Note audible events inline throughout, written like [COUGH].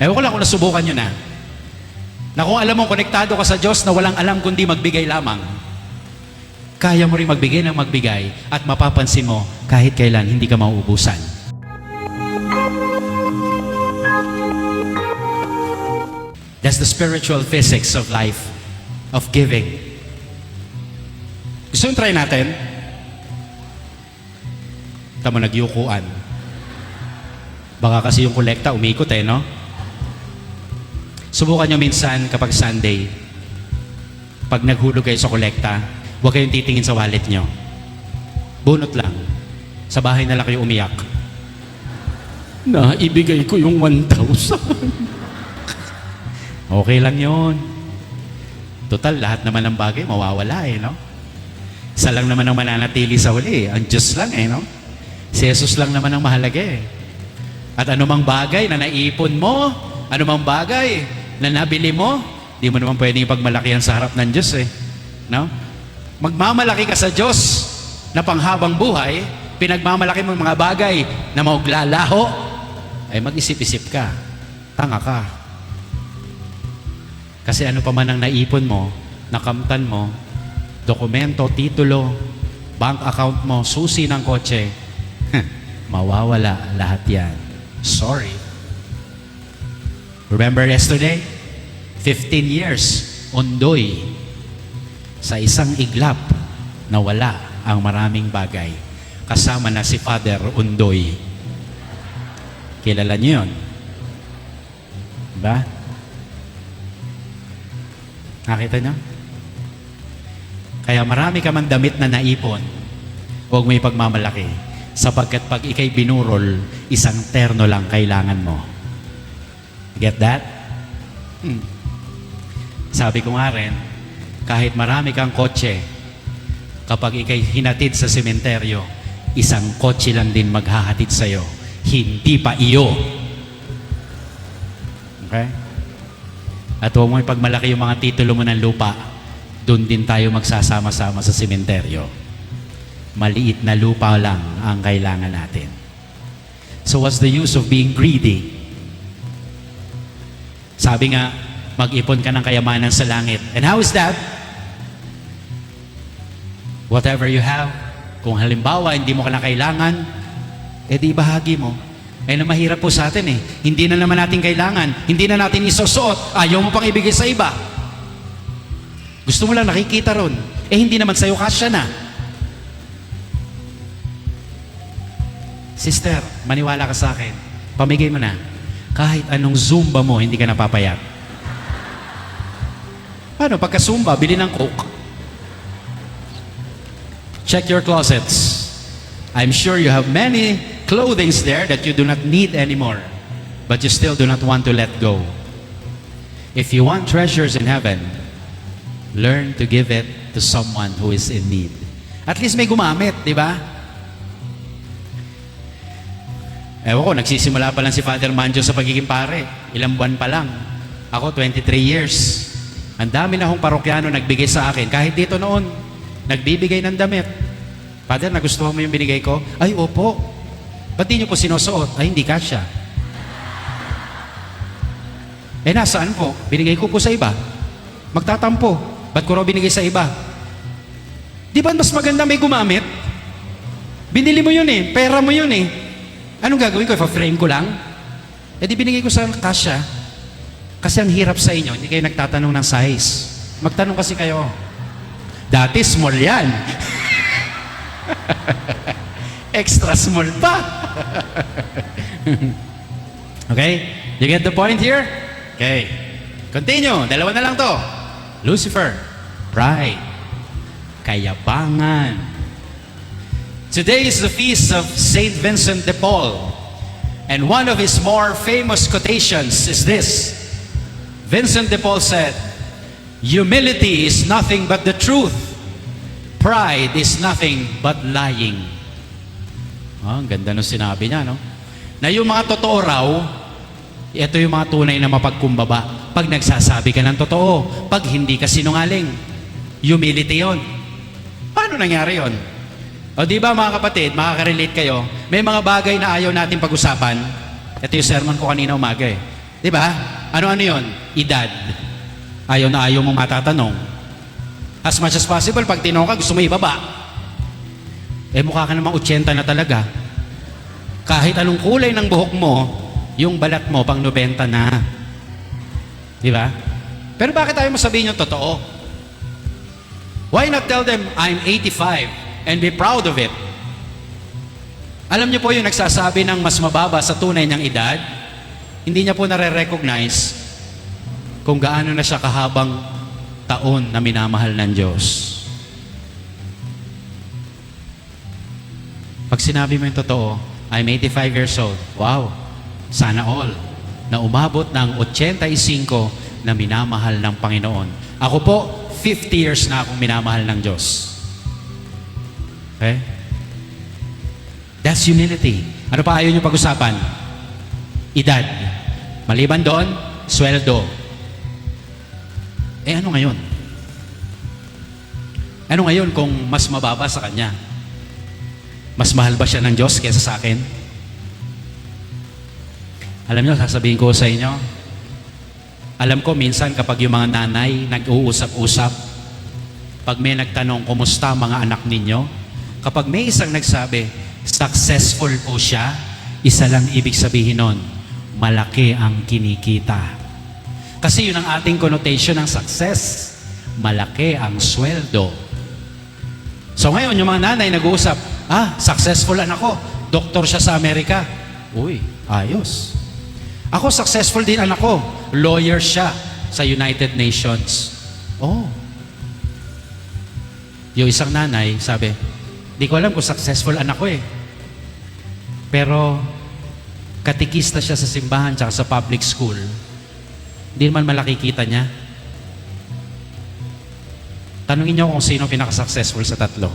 Ewan ko lang kung nasubukan nyo na. Na kung alam mo, konektado ka sa Diyos na walang alam kundi magbigay lamang, kaya mo rin magbigay ng magbigay at mapapansin mo kahit kailan hindi ka mauubusan. That's the spiritual physics of life, of giving. Gusto nyo try natin? Tama nagyukuan. Baka kasi yung kolekta umikot eh, no? Subukan nyo minsan kapag Sunday, pag naghulog kayo sa kolekta, huwag kayong titingin sa wallet nyo. Bunot lang. Sa bahay na lang kayo umiyak. Na, ibigay ko yung 1,000. [LAUGHS] okay lang yon. Total, lahat naman ng bagay mawawala eh, no? Isa lang naman ang mananatili sa huli. Ang Diyos lang eh, no? Si Jesus lang naman ang mahalaga eh. At anumang bagay na naipon mo, anumang bagay na nabili mo, di mo naman pwedeng ipagmalakihan sa harap ng Diyos eh. No? Magmamalaki ka sa Diyos na panghabang buhay, pinagmamalaki mo mga bagay na mauglalaho, ay mag-isip-isip ka. Tanga ka. Kasi ano pa man ang naipon mo, nakamtan mo, dokumento, titulo, bank account mo, susi ng kotse, [LAUGHS] mawawala lahat yan. Sorry. Remember yesterday? 15 years, undoy, sa isang iglap na wala ang maraming bagay. Kasama na si Father Undoy. Kilala niyo yun? Diba? Nakita niyo? Kaya marami ka man damit na naipon, huwag mo ipagmamalaki. Sapagkat pag ikay binurol, isang terno lang kailangan mo. Get that? Hmm. Sabi ko nga rin, kahit marami kang kotse, kapag ikay hinatid sa sementeryo, isang kotse lang din maghahatid sa'yo. Hindi pa iyo. Okay? At huwag mo ipagmalaki yung mga titulo mo ng lupa, doon din tayo magsasama-sama sa sementeryo. Maliit na lupa lang ang kailangan natin. So what's the use of being greedy? Sabi nga, mag-ipon ka ng kayamanan sa langit. And how is that? Whatever you have, kung halimbawa hindi mo ka na kailangan, eh di bahagi mo. Eh na mahirap po sa atin eh. Hindi na naman natin kailangan. Hindi na natin isusuot. Ayaw mo pang ibigay sa iba. Gusto mo lang nakikita ron. Eh hindi naman sa'yo kasya na. Sister, maniwala ka sa akin. Pamigay mo na. Kahit anong zumba mo, hindi ka napapayat. Paano? Pagka zumba, bili ng coke. Check your closets. I'm sure you have many clothings there that you do not need anymore, but you still do not want to let go. If you want treasures in heaven, learn to give it to someone who is in need. At least may gumamit, di ba? Ewan ko, nagsisimula pa lang si Father Manjo sa pagiging pare. Ilang buwan pa lang. Ako, 23 years. Ang dami na akong parokyano nagbigay sa akin. Kahit dito noon, nagbibigay ng damit. Father, nagustuhan mo yung binigay ko? Ay, opo. Ba't di nyo po sinusuot? Ay, hindi kasya. Eh, nasaan po? Binigay ko po sa iba. Magtatampo. Ba't ko raw binigay sa iba? Di ba mas maganda may gumamit? Binili mo yun eh. Pera mo yun eh. Anong gagawin ko? Ipa-frame ko lang? Eh di binigay ko sa kasya. Kasi ang hirap sa inyo, hindi kayo nagtatanong ng size. Magtanong kasi kayo. Dati small yan. [LAUGHS] Extra small pa. [LAUGHS] okay? You get the point here? Okay. Continue. Dalawa na lang to. Lucifer. Pride. Kayabangan. Today is the feast of Saint Vincent de Paul. And one of his more famous quotations is this. Vincent de Paul said, Humility is nothing but the truth. Pride is nothing but lying. Ah, ang ganda nung sinabi niya, no? Na yung mga totoo raw, ito yung mga tunay na mapagkumbaba. Pag nagsasabi ka ng totoo, pag hindi ka sinungaling. Humility yon. Paano nangyari yon? O di ba mga kapatid, makaka-relate kayo, may mga bagay na ayaw natin pag-usapan. Ito yung sermon ko kanina umaga eh. Di ba? Ano-ano yon? Edad. Ayaw na ayaw mong matatanong. As much as possible, pag tinong ka, gusto mo ibaba. Eh mukha ka namang 80 na talaga. Kahit anong kulay ng buhok mo, yung balat mo pang 90 na. Di ba? Pero bakit tayo masabihin yung totoo? Why not tell them, I'm 85 and be proud of it? Alam niyo po yung nagsasabi ng mas mababa sa tunay niyang edad, hindi niya po nare-recognize kung gaano na siya kahabang taon na minamahal ng Diyos. Pag sinabi mo yung totoo, I'm 85 years old. Wow, sana all. Na umabot ng 85 na minamahal ng Panginoon. Ako po, 50 years na akong minamahal ng Diyos. Okay? That's humility. Ano pa ayaw nyo pag-usapan? Edad. Maliban doon, sweldo. Eh ano ngayon? Ano ngayon kung mas mababa sa kanya? Mas mahal ba siya ng Diyos kaysa sa akin? Alam niyo, sasabihin ko sa inyo, alam ko minsan kapag yung mga nanay nag-uusap-usap, pag may nagtanong, kumusta mga anak ninyo? Kapag may isang nagsabi, successful po siya, isa lang ibig sabihin nun, malaki ang kinikita. Kasi yun ang ating connotation ng success. Malaki ang sweldo. So ngayon, yung mga nanay nag-uusap, ah, successful anak ko. Doktor siya sa Amerika. Uy, ayos. Ako, successful din anak ko. Lawyer siya sa United Nations. Oh. Yung isang nanay, sabi, di ko alam kung successful anak ko eh. Pero, katikista siya sa simbahan tsaka sa public school. Hindi naman malaki kita niya. Tanungin niyo kung sino pinaka-successful sa tatlo.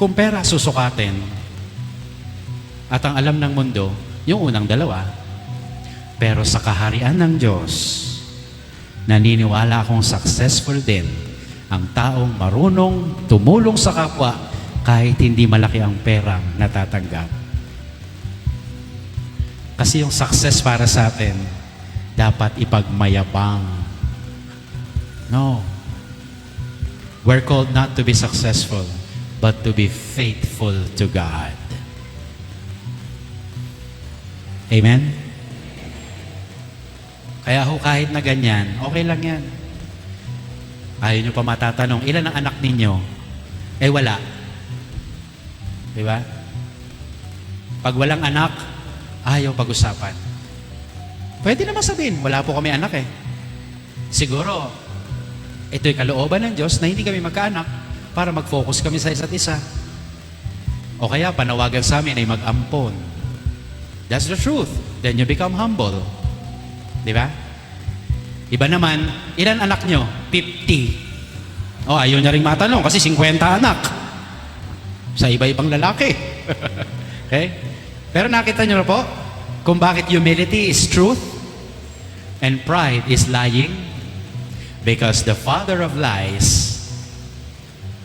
Kung pera susukatin, at ang alam ng mundo, yung unang dalawa. Pero sa kaharian ng Diyos, naniniwala akong successful din ang taong marunong tumulong sa kapwa kahit hindi malaki ang perang natatanggap. Kasi yung success para sa atin, dapat ipagmayabang. No. We're called not to be successful, but to be faithful to God. Amen? Kaya ho, kahit na ganyan, okay lang yan. Ayaw nyo pa matatanong, ilan ang anak ninyo? Eh wala. Di ba? Pag walang anak, ayaw pag-usapan. Pwede naman sabihin, wala po kami anak eh. Siguro, ito'y kalooban ng Diyos na hindi kami magkaanak para mag-focus kami sa isa't isa. O kaya panawagan sa amin ay mag-ampon. That's the truth. Then you become humble. Di ba? Iba naman, ilan anak nyo? 50. Oh, ayaw niya rin matanong kasi 50 anak. Sa iba-ibang lalaki. [LAUGHS] okay? Pero nakita nyo na po kung bakit humility is truth and pride is lying? Because the father of lies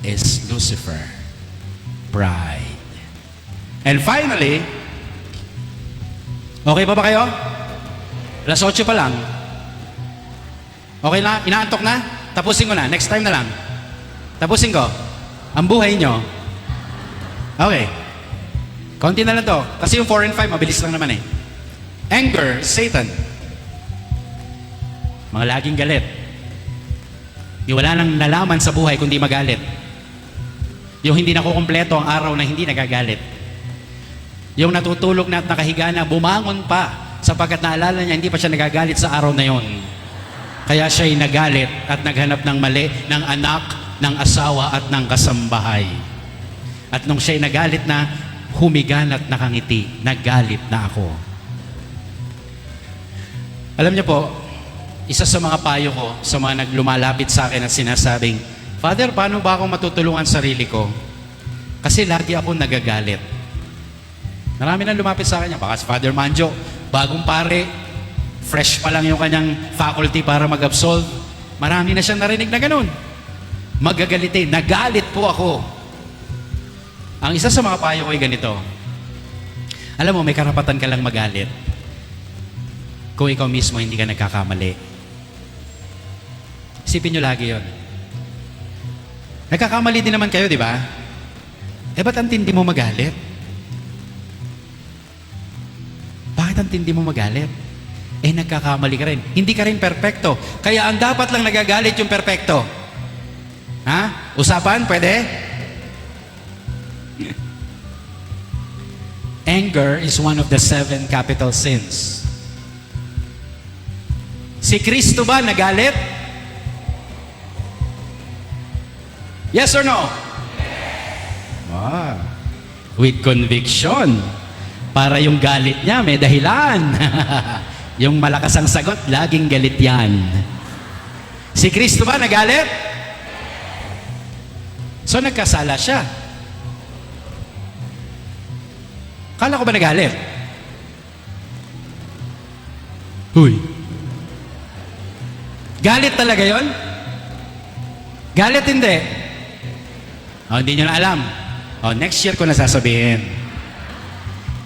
is Lucifer. Pride. And finally, Okay pa ba kayo? Alas 8 pa lang. Okay na? Inaantok na? Tapusin ko na. Next time na lang. Tapusin ko. Ang buhay nyo. Okay. Konti na lang to. Kasi yung 4 and 5, mabilis lang naman eh. Anger, Satan. Mga laging galit. Yung wala nang nalaman sa buhay kundi magalit. Yung hindi nakukumpleto ang araw na hindi nagagalit. Yung natutulog na at nakahiga na, bumangon pa sapagkat naalala niya hindi pa siya nagagalit sa araw na yon. Kaya siya'y nagalit at naghanap ng mali ng anak, ng asawa at ng kasambahay. At nung siya'y nagalit na, humigan at nakangiti, nagalit na ako. Alam niyo po, isa sa mga payo ko sa mga naglumalapit sa akin at sinasabing, Father, paano ba ako matutulungan sarili ko? Kasi lagi ako nagagalit. Marami na lumapit sa kanya. Baka si Father Manjo, bagong pare, fresh pa lang yung kanyang faculty para mag-absolve. Marami na siyang narinig na ganun. Magagalitin. Nagalit po ako. Ang isa sa mga payo ko ay ganito. Alam mo, may karapatan ka lang magalit. Kung ikaw mismo hindi ka nagkakamali. Isipin nyo lagi yon. Nagkakamali din naman kayo, di ba? Eh, ba't ang mo magalit? Bakit ang tindi mo magalit? Eh, nagkakamali ka rin. Hindi ka rin perpekto. Kaya ang dapat lang nagagalit yung perpekto. Ha? Usapan? Pwede? [LAUGHS] Anger is one of the seven capital sins. Si Kristo ba nagalit? Yes or no? Ah, with conviction. Para yung galit niya may dahilan. [LAUGHS] yung malakas ang sagot, laging galit yan. Si Kristo ba nagalit? So nagkasala siya. Kala ko ba nagalit? Huy. Galit talaga yon? Galit hindi. Oh, hindi nyo na alam. Oh, next year ko na sasabihin.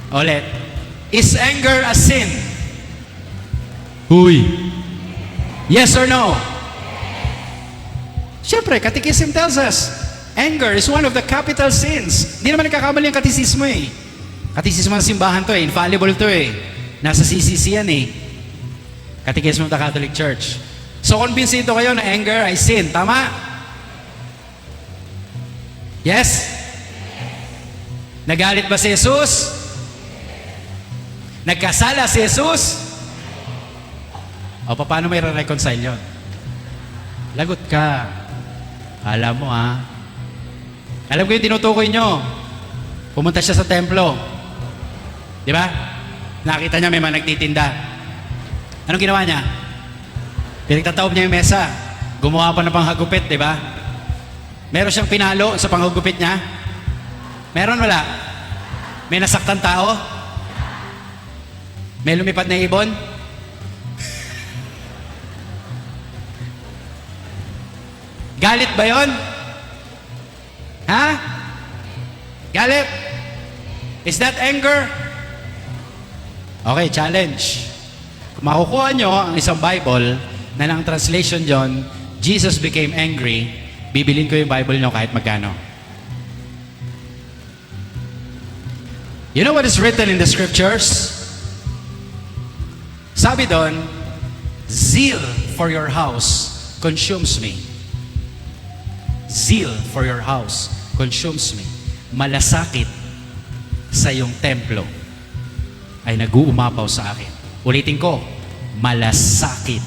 Ulit. Is anger a sin? Huy. Yes or no? Siyempre, Catechism tells us, anger is one of the capital sins. Hindi naman nagkakamali ang katisismo eh. Katisismo ng simbahan to eh. Infallible to eh. Nasa CCC yan eh. Catechism of the Catholic Church. So, konbinsido kayo na anger ay sin. Tama? Yes? Nagalit ba si Jesus? Nagkasala si Jesus? O, paano may reconcile yun? Lagot ka. Alam mo ha. Alam ko yung tinutukoy nyo. Pumunta siya sa templo. Di ba? Nakita niya may mga nagtitinda. Anong ginawa niya? Pinagtataob niya yung mesa. Gumawa pa ng panghagupit, di ba? Meron siyang pinalo sa panghagupit niya? Meron wala? May nasaktan tao? May lumipad na ibon? Galit ba yon? Ha? Galit? Is that anger? Okay, challenge. Kung makukuha nyo ang isang Bible na ng translation John, Jesus became angry, bibilin ko yung Bible nyo kahit magkano. You know what is written in the scriptures? Sabi doon, zeal for your house consumes me. Zeal for your house consumes me. Malasakit sa iyong templo ay nag-uumapaw sa akin. Ulitin ko, malasakit.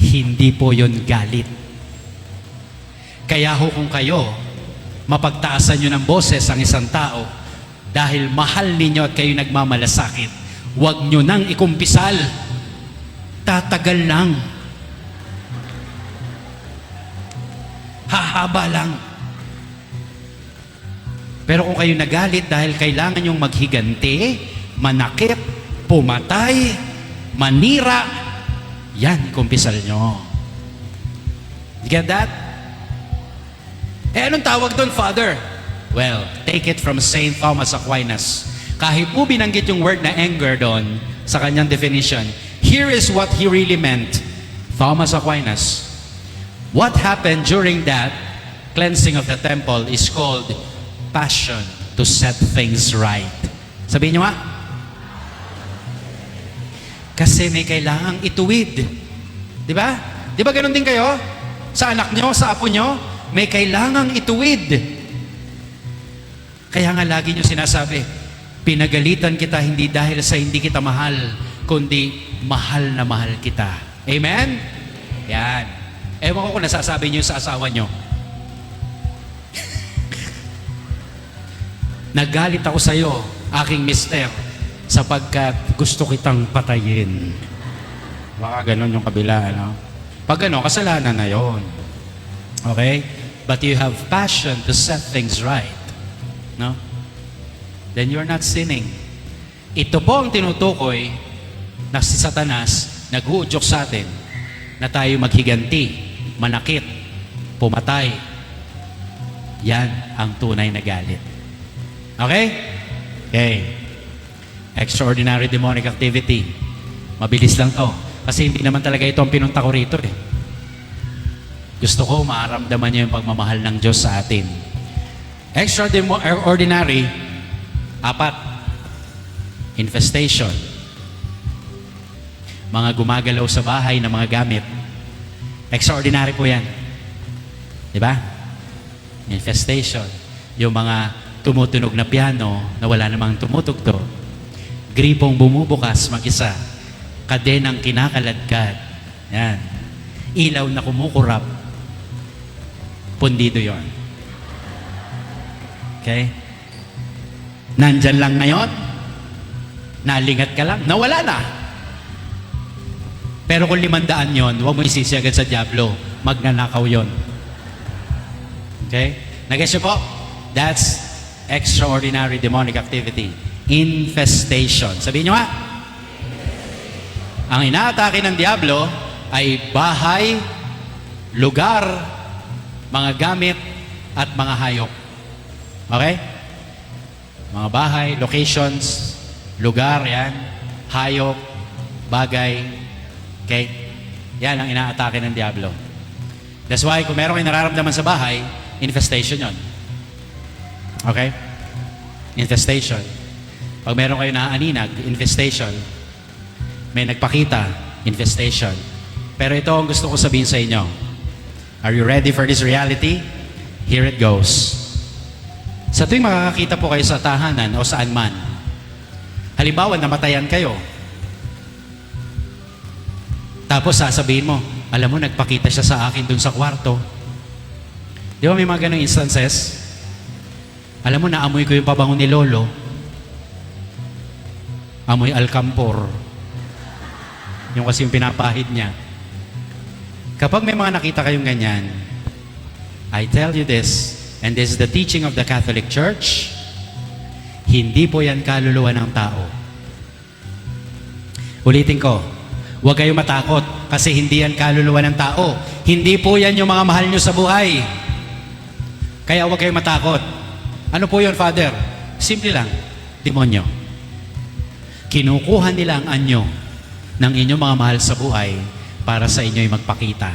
Hindi po yon galit. Kaya ho kung kayo, mapagtaasan nyo ng boses ang isang tao dahil mahal ninyo at kayo nagmamalasakit, huwag nyo nang ikumpisal. Tatagal lang. Hahaba lang. Pero kung kayo nagalit dahil kailangan yung maghiganti, manakit, pumatay, manira, yan, kumpisal nyo. You get that? Eh, anong tawag doon, Father? Well, take it from St. Thomas Aquinas. Kahit po binanggit yung word na anger doon sa kanyang definition, here is what he really meant. Thomas Aquinas. What happened during that cleansing of the temple is called passion to set things right. Sabihin nyo nga. Kasi may kailangang ituwid. Di ba? Di ba ganun din kayo? Sa anak nyo, sa apo nyo, may kailangang ituwid. Kaya nga lagi nyo sinasabi, pinagalitan kita hindi dahil sa hindi kita mahal, kundi mahal na mahal kita. Amen? Yan. Ewan ko kung nasasabi nyo sa asawa nyo. Nagalit ako sa iyo, aking mister, sapagkat gusto kitang patayin. Baka ganon yung kabila, ano? Pag ano, kasalanan na yon. Okay? But you have passion to set things right. No? Then you're not sinning. Ito po ang tinutukoy na si Satanas nag-uudyok sa atin na tayo maghiganti, manakit, pumatay. Yan ang tunay na galit. Okay? Okay. Extraordinary demonic activity. Mabilis lang to. Kasi hindi naman talaga ito ang pinunta ko rito eh. Gusto ko maaramdaman niyo yung pagmamahal ng Diyos sa atin. Extraordinary, apat, infestation. Mga gumagalaw sa bahay na mga gamit. Extraordinary po yan. Di ba? Infestation. Yung mga tumutunog na piano na wala namang tumutugtog. Gripong bumubukas mag-isa. Kadenang kinakaladkad. Yan. Ilaw na kumukurap. Pundido yon. Okay? Nandyan lang ngayon. Nalingat ka lang. Nawala na. Pero kung limandaan yon, huwag mo isisi agad sa Diablo. Magnanakaw yon. Okay? Nag-guess po? That's extraordinary demonic activity. Infestation. Sabihin nyo nga. Ang inaatake ng Diablo ay bahay, lugar, mga gamit, at mga hayop. Okay? Mga bahay, locations, lugar, yan, hayop, bagay, okay? Yan ang inaatake ng Diablo. That's why kung meron kayong nararamdaman sa bahay, infestation yon. Okay? Infestation. Pag meron kayo naaaninag, infestation. May nagpakita, infestation. Pero ito ang gusto ko sabihin sa inyo. Are you ready for this reality? Here it goes. Sa tuwing makakakita po kayo sa tahanan o saan man, halimbawa namatayan kayo, tapos sasabihin mo, alam mo, nagpakita siya sa akin dun sa kwarto. Di ba may mga ganong instances? Alam mo, naamoy ko yung pabango ni Lolo. Amoy alcampor. Yung kasi yung pinapahid niya. Kapag may mga nakita kayong ganyan, I tell you this, and this is the teaching of the Catholic Church, hindi po yan kaluluwa ng tao. Ulitin ko, huwag kayong matakot kasi hindi yan kaluluwa ng tao. Hindi po yan yung mga mahal nyo sa buhay. Kaya huwag kayong matakot. Ano po yun, Father? Simple lang, demonyo. Kinukuha nila ang anyo ng inyong mga mahal sa buhay para sa inyo'y magpakita.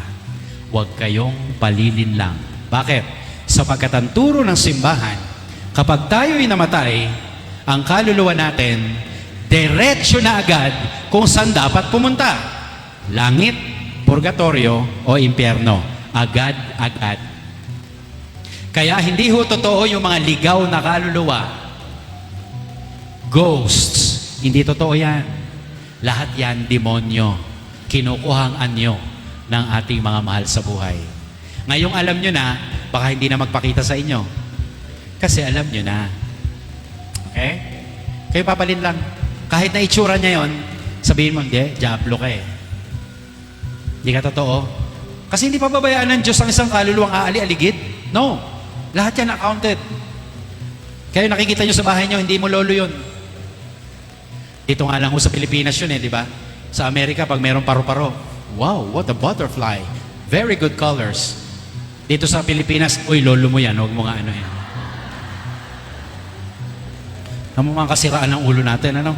Huwag kayong palilin lang. Bakit? Sapagkat ang turo ng simbahan, kapag tayo'y namatay, ang kaluluwa natin, diretsyo na agad kung saan dapat pumunta. Langit, purgatorio, o impyerno. Agad-agad. Kaya hindi ho totoo yung mga ligaw na kaluluwa. Ghosts. Hindi totoo yan. Lahat yan demonyo. Kinukuhang anyo ng ating mga mahal sa buhay. Ngayong alam nyo na, baka hindi na magpakita sa inyo. Kasi alam nyo na. Okay? Kayo papalin lang. Kahit na itsura niya yon, sabihin mo, hindi, diablo ka eh. Hindi ka totoo. Kasi hindi pa babayaan ng Diyos ang isang kaluluwang aali-aligid. No. Lahat yan accounted. Kaya nakikita nyo sa bahay nyo, hindi mo lolo yun. Dito nga lang ho sa Pilipinas yun eh, di ba? Sa Amerika, pag mayroong paru-paro, wow, what a butterfly. Very good colors. Dito sa Pilipinas, uy, lolo mo yan, huwag mo nga ano yan. Ano mga kasiraan ng ulo natin, ano?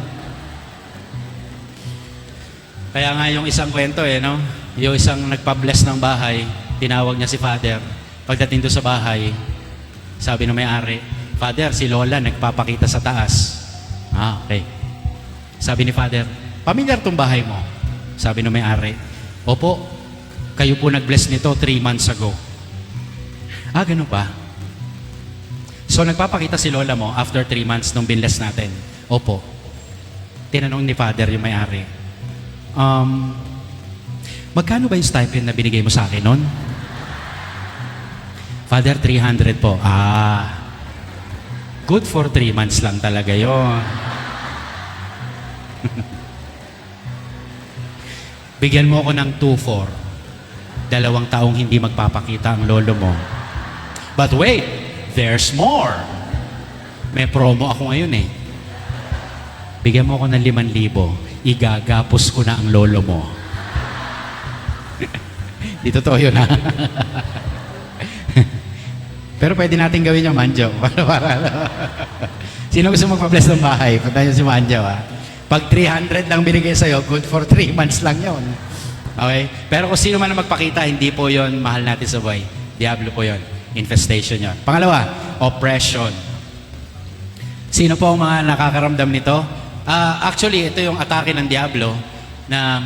Kaya nga yung isang kwento eh, no? Yung isang nagpa-bless ng bahay, tinawag niya si Father. Pagdating doon sa bahay, sabi ng may-ari, Father, si Lola nagpapakita sa taas. Ah, okay. Sabi ni Father, pamilyar tong bahay mo. Sabi ng may-ari, Opo, kayo po nag-bless nito three months ago. Ah, ganun ba? So nagpapakita si Lola mo after three months nung binless natin. Opo. Tinanong ni Father yung may-ari, Um, magkano ba yung stipend na binigay mo sa akin noon? Father, 300 po. Ah, good for 3 months lang talaga yon. [LAUGHS] Bigyan mo ako ng 2-4. Dalawang taong hindi magpapakita ang lolo mo. But wait, there's more. May promo ako ngayon eh. Bigyan mo ako ng 5,000. Igagapos ko na ang lolo mo. [LAUGHS] Di totoo yun ha. [LAUGHS] Pero pwede natin gawin yung manjo. [LAUGHS] Para, para, Sino gusto magpa-bless ng bahay? Punta niyo si Manjo, ha? Pag 300 lang binigay sa'yo, good for 3 [LAUGHS] months lang yon. Okay? Pero kung sino man ang magpakita, hindi po yon mahal natin sa buhay. Diablo po yon. Infestation yon. Pangalawa, oppression. Sino po ang mga nakakaramdam nito? Ah, actually, ito yung atake ng Diablo na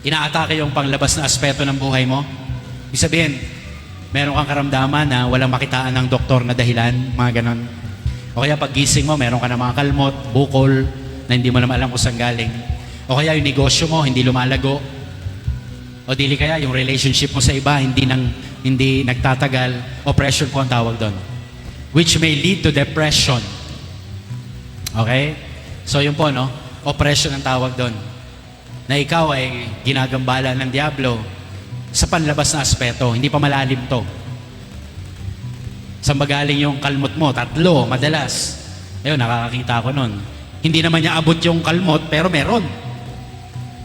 inaatake yung panglabas na aspeto ng buhay mo. Ibig sabihin, meron kang karamdaman na walang makitaan ng doktor na dahilan, mga ganon. O kaya pag gising mo, meron ka na mga kalmot, bukol, na hindi mo naman alam kung saan galing. O kaya yung negosyo mo, hindi lumalago. O dili kaya yung relationship mo sa iba, hindi, nang, hindi nagtatagal. Oppression po ang tawag doon. Which may lead to depression. Okay? So yun po, no? Oppression ang tawag doon. Na ikaw ay ginagambala ng Diablo sa panlabas na aspeto. Hindi pa malalim to. Saan ba galing yung kalmot mo? Tatlo, madalas. Ayun, nakakakita ko nun. Hindi naman niya abot yung kalmot, pero meron.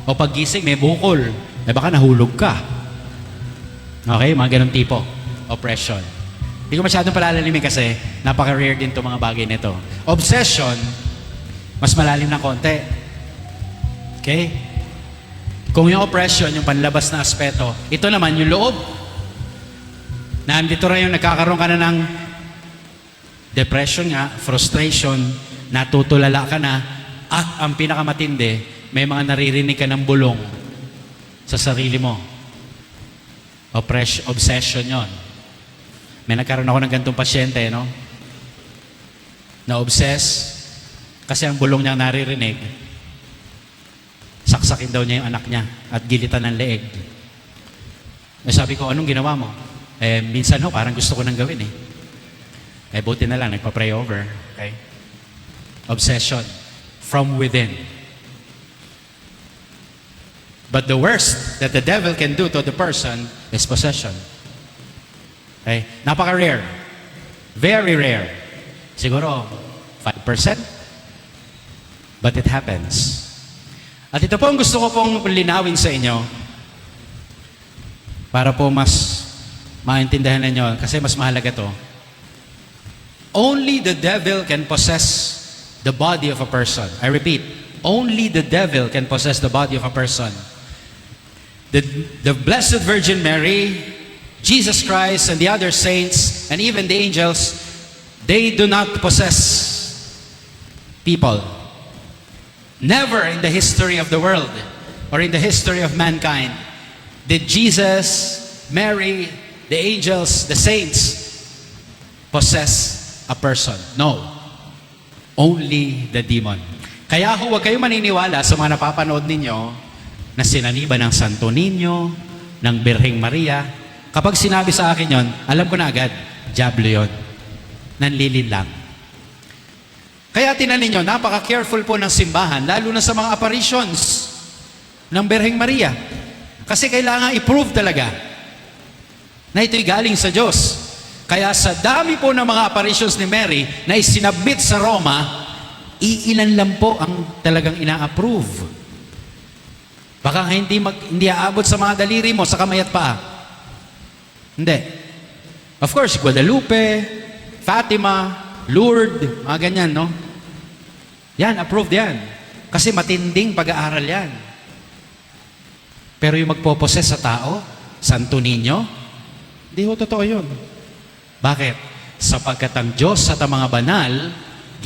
O paggising, may bukol. Eh baka nahulog ka. Okay, mga ganun tipo. Oppression. Hindi ko masyadong palalalimin kasi napaka-rare din itong mga bagay nito. Obsession, mas malalim na konti. Okay? Kung yung oppression, yung panlabas na aspeto, ito naman yung loob. Nandito rin yung nagkakaroon ka na ng depression nga, frustration, natutulala ka na, at ang pinakamatindi, may mga naririnig ka ng bulong sa sarili mo. Oppression, obsession yon. May nagkaroon ako ng gantong pasyente, no? Na-obsess, kasi ang bulong niya naririnig, saksakin daw niya yung anak niya at gilitan ng leeg. Eh sabi ko, anong ginawa mo? Eh, minsan ho, parang gusto ko nang gawin eh. Eh, buti na lang, nagpa-pray over. Okay? Obsession. From within. But the worst that the devil can do to the person is possession. Okay? Napaka-rare. Very rare. Siguro, 5%. But it happens. At ito po ang gusto ko pong linawin sa inyo para po mas maintindihan ninyo kasi mas mahalaga to. Only the devil can possess the body of a person. I repeat, only the devil can possess the body of a person. The, the Blessed Virgin Mary, Jesus Christ, and the other saints, and even the angels, they do not possess people. Never in the history of the world or in the history of mankind did Jesus, Mary, the angels, the saints possess a person. No. Only the demon. Kaya ho, huwag kayong maniniwala sa mga napapanood ninyo na sinaniba ng Santo Niño, ng Birheng Maria. Kapag sinabi sa akin yon, alam ko na agad, Diablo yon. Nanlilin lang. Kaya tinan ninyo, napaka-careful po ng simbahan, lalo na sa mga apparitions ng Birheng Maria. Kasi kailangan i-prove talaga na ito'y galing sa Diyos. Kaya sa dami po ng mga apparitions ni Mary na isinabit sa Roma, iilan lang po ang talagang ina-approve. Baka hindi, mag, hindi aabot sa mga daliri mo, sa kamay at paa. Hindi. Of course, Guadalupe, Fatima, Lourdes, mga ganyan, no? Yan, approved yan. Kasi matinding pag-aaral yan. Pero yung magpoposes sa tao, Santo Niño, hindi ho totoo yun. Bakit? Sapagkat ang Diyos at ang mga banal,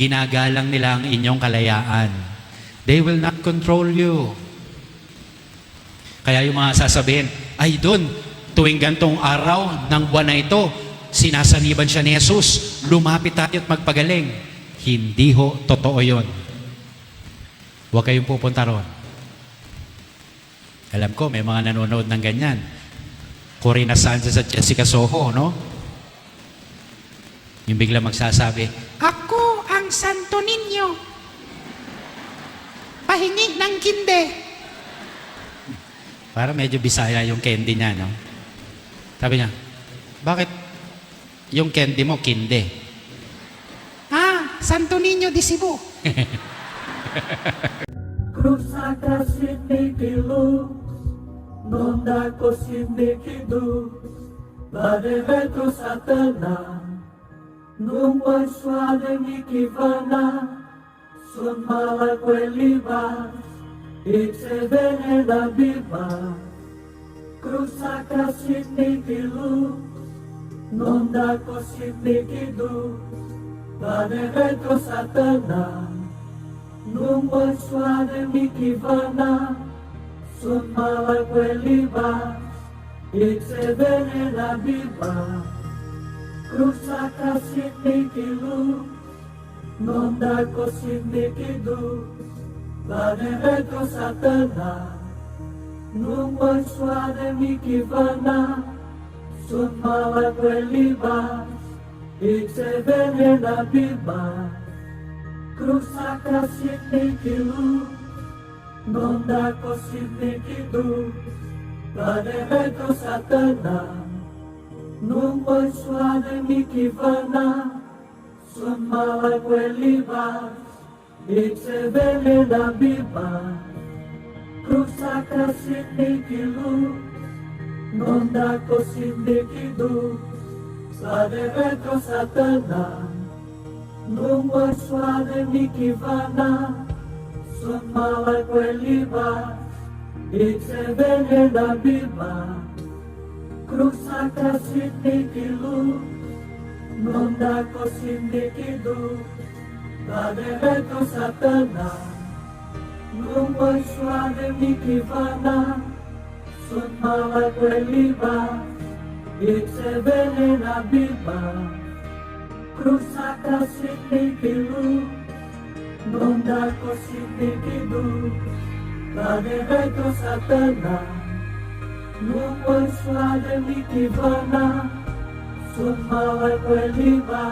ginagalang nila ang inyong kalayaan. They will not control you. Kaya yung mga sasabihin, ay doon, tuwing gantong araw ng buwan na ito, sinasaniban siya ni Jesus, lumapit tayo at magpagaling. Hindi ho, totoo yon. Huwag kayong pupunta ron. Alam ko, may mga nanonood ng ganyan. Corina Sanchez at Jessica Soho, no? Yung bigla magsasabi, Ako ang Santo Niño. Pahingi ng kinde. para medyo bisaya yung candy niya, no? Sabi niya, bakit yung candy mo kinde? Ah, Santo Niño di Cebu. [LAUGHS] Cruzaka sinikilu, nondako sinikidu, badevetu satana, non puoi suave mi kivana, son mala queliva, e se vene la biba, cruza casinni kilu, Nunca crucifixido, para retro satana, numa suave miquivana, sumala quelibas, e se venera viva, cruza crucifixilu, nunca crucifixido, para retro satana, numa suave miquivana, Suma wakeliba Itsevene na biba. Krusaka sitikilu Nondako sitikidu Paneveto satana Numboi suane mikivana Suma wakeliba Itsevene na biba. Krusaka sitikilu Nondrako Sindikidu, Swadevetro Satana, Numba Swade Mikivana, Sumala Kweliba, Itzevene Nabiba, Krusaka Sindikilu, Nondrako Sindikidu, Swadevetro Satana, Numba Swade Mikivana, sumaba cueliva, itsevelena viva, cruzaka sitikilu, nondako sitikidu, nadeveto satana, nupo suade mitivana, sumaba cueliva,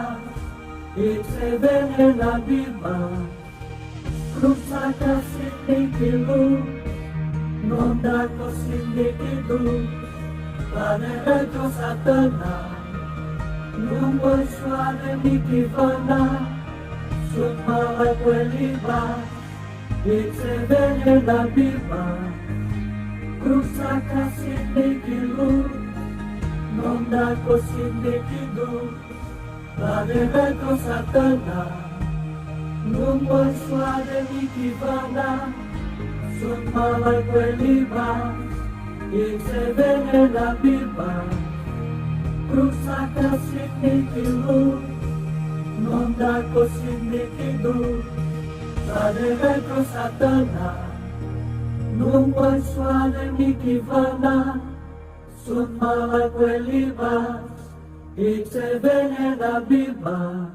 itsevelena viva, cruzaka sitikilu, Nondato sindikitu Panerato satana. Lumbo suave mikivana Sumala queliva Vice vele la viva Cruzaka sindikilu Nondato sindikitu Panerato satana. Non vuoi suare Lumbo suave mikivana sumabay pweliba in seven and a biba krusaka sinikilu nondako sinikidu sareve krusatana numpay suane mikivana Suma pweliba in seven and a biba